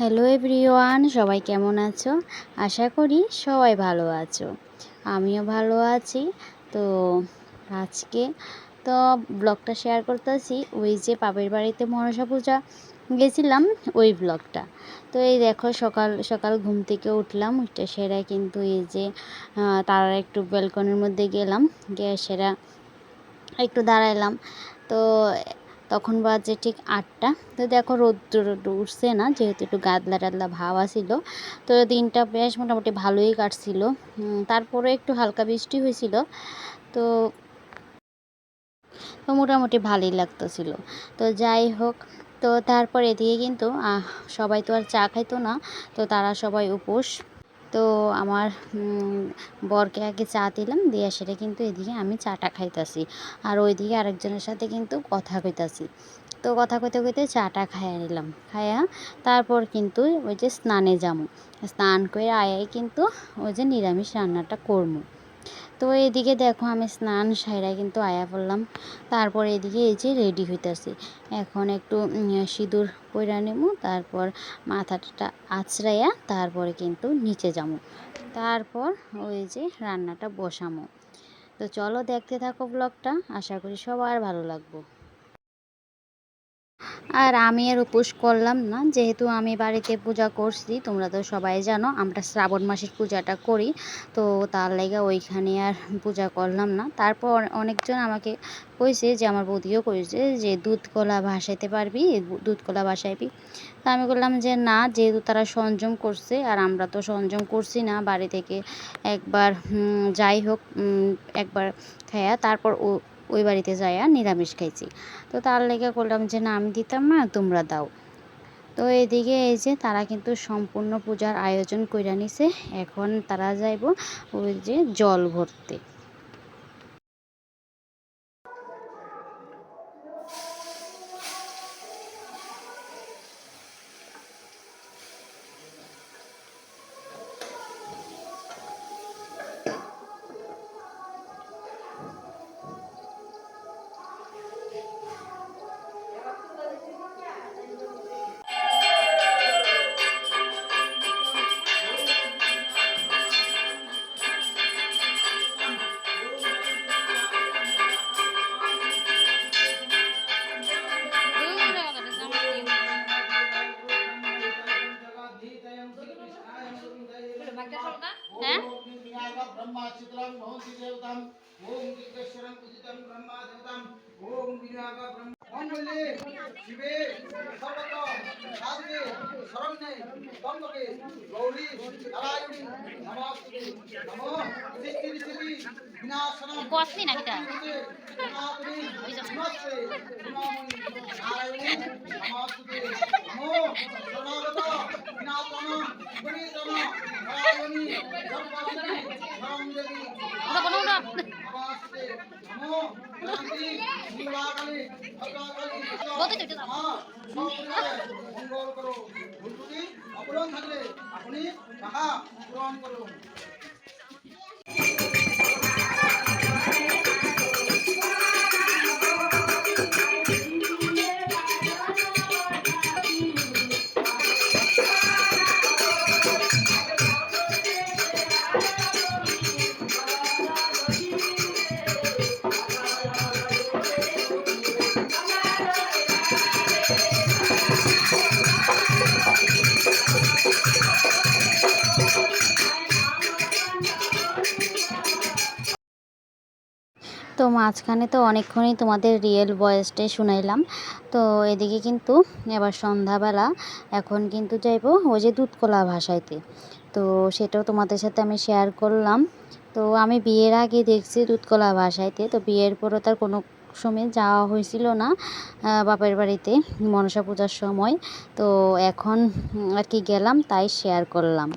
Hello everyone, সবাই কেমন আছো? আশা করি সবাই ভালো আছো। আমিও ভালো আছি। তো আজকে তো ব্লগটা শেয়ার করতেছি। ওই যে পাপের বাড়িতে মনসা পূজা গেছিলাম, ওই ব্লগটা। তো এই দেখো সকাল সকাল ঘুম থেকে উঠলাম, উঠে সেরা কিন্তু এই যে তারা একটু ব্যালকনির মধ্যে গেলাম। গিয়ে সেরা একটু দাঁড়াইলাম। তো তখন বাজে ঠিক আটটা। তো দেখো রোদ্র উঠছে না, যেহেতু একটু গাদলা টাদলা ভাব আসিল তো দিনটা বেশ মোটামুটি ভালোই কাটছিল। তারপরে একটু হালকা বৃষ্টি হয়েছিল। তো তো মোটামুটি ভালোই লাগতেছিল। তো যাই হোক, তো তারপর এদিকে কিন্তু সবাই তো আর চা খাইতো না। তো তারা সবাই উপোস। তো আমার বরকে আগে চা দিলাম, দিয়ে সেটা কিন্তু এদিকে আমি চাটা খাইতাছি। আর ওইদিকে আরেকজনের সাথে কিন্তু কথা কইতাছি। তো কথা কইতে কইতে চাটা খাইয়া নিলাম। খাইয়া তারপর কিন্তু ওই যে স্নানে যাব স্নান করে আয়াই কিন্তু ওই যে নিরামিষ রান্নাটা করব তো এদিকে দেখো আমি স্নান সাইরা কিন্তু আয়া পড়লাম। তারপর এদিকে এই যে রেডি হইতেছি। এখন একটু সিঁদুর পইরা নেব তারপর মাথাটা আছড়াইয়া তারপরে কিন্তু নিচে যাব তারপর ওই যে রান্নাটা বসামো। তো চলো দেখতে থাকো ব্লগটা আশা করি সবার ভালো লাগবো। আর আমি আর উপোস করলাম না। যেহেতু আমি বাড়িতে পূজা করছি, তোমরা তো সবাই জানো, আমরা শ্রাবণ মাসের পূজাটা করি। তো তার লেগে ওইখানে আর পূজা করলাম না। তারপর অনেকজন আমাকে কইছে যে, আমার বৌদিও কইছে যে দুধ কলা ভাসাইতে পারবি? দুধ কলা ভাসাইবি? তা আমি বললাম যে, না, যেহেতু তারা সংযম করছে, আর আমরা তো সংযম করছি না, বাড়ি থেকে একবার যাই হোক একবার খাইয়া তারপর ও ওই বাড়িতে যাইয়া নিরামিষ খাইছি। তো তার লেগে করলাম যে, না, আমি দিতাম না, তোমরা দাও। তো এদিকে এই যে তারা কিন্তু সম্পূর্ণ পূজার আয়োজন কইরা নিছে। এখন তারা যাইব ওই যে জল ভরতে। মঙ্গলে শিবে সর্বত সাধকে শরণ্যে ত্রম্বকে গৌরী নারায়ণী নমস্তে নমো সৃষ্টি ঋষি বিনাশনম নাকি তা ওই নমস্তে নরম দেবী উঠো কোনো উঠো নমস্তে নমো শান্তি মঙ্গলাকালী ভদ্রকালী বলতে চলতে দাও মা মঙ্গল করো ভুল ত্রুটি অপূরণ থাকলে আপনি টাকা পূরণ করুন তো মাঝখানে তো অনেকক্ষণই তোমাদের রিয়েল ভয়েসটাই শুনাইলাম। তো এদিকে কিন্তু এবার সন্ধ্যাবেলা এখন কিন্তু যাইব ওই যে দুধকলা ভাষাইতে তো সেটাও তোমাদের সাথে আমি শেয়ার করলাম। তো আমি বিয়ের আগে দেখছি দুধকলা ভাষাইতে তো বিয়ের পরও তার কোনো সময় যাওয়া হয়েছিল না বাপের বাড়িতে মনসা পূজার সময়। তো এখন আর কি গেলাম তাই শেয়ার করলাম।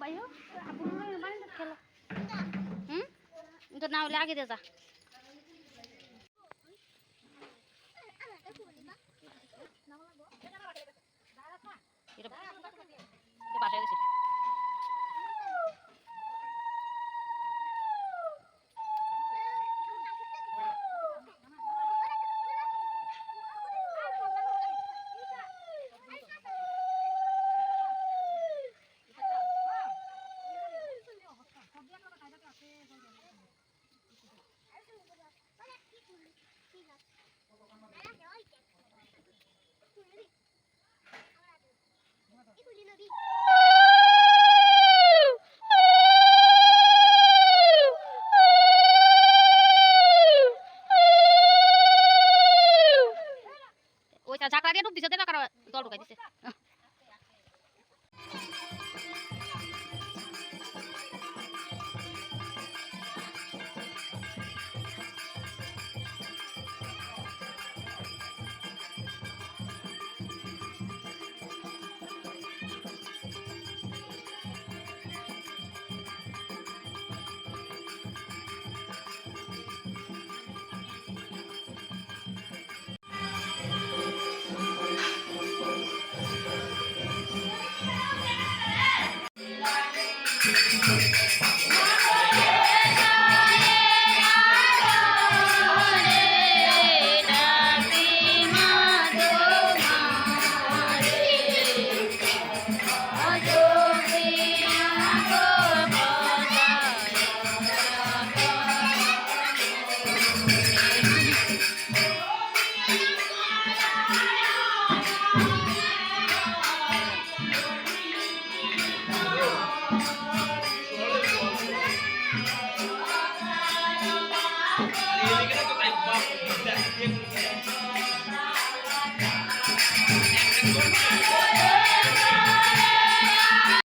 বাইও আপু মানে খেলো হুম? তো না হলে আগে দে এটা চাকরা দিয়ে ডুব দিছে চাকরা ঢুকাই দিছে।